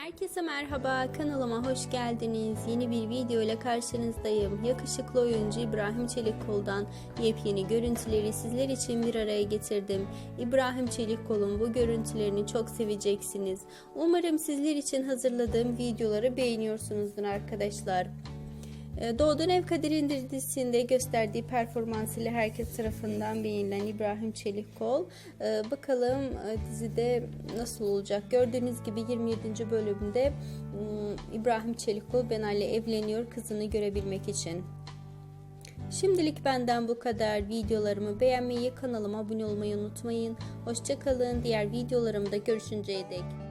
Herkese merhaba, kanalıma hoş geldiniz. Yeni bir video ile karşınızdayım. Yakışıklı oyuncu İbrahim Çelikkol'dan yepyeni görüntüleri sizler için bir araya getirdim. İbrahim Çelikkol'un bu görüntülerini çok seveceksiniz. Umarım sizler için hazırladığım videoları beğeniyorsunuzdur arkadaşlar. Ee, Doğduğun Ev Kader'in dizisinde gösterdiği performansıyla herkes tarafından beğenilen İbrahim Çelikkol. Ee, Bakalım e, dizide nasıl olacak? Gördüğünüz gibi 27. bölümde hmm, İbrahim Çelikkol Benal'le evleniyor kızını görebilmek için. Şimdilik benden bu kadar. Videolarımı beğenmeyi, kanalıma abone olmayı unutmayın. Hoşçakalın. Diğer videolarımda görüşünceye dek.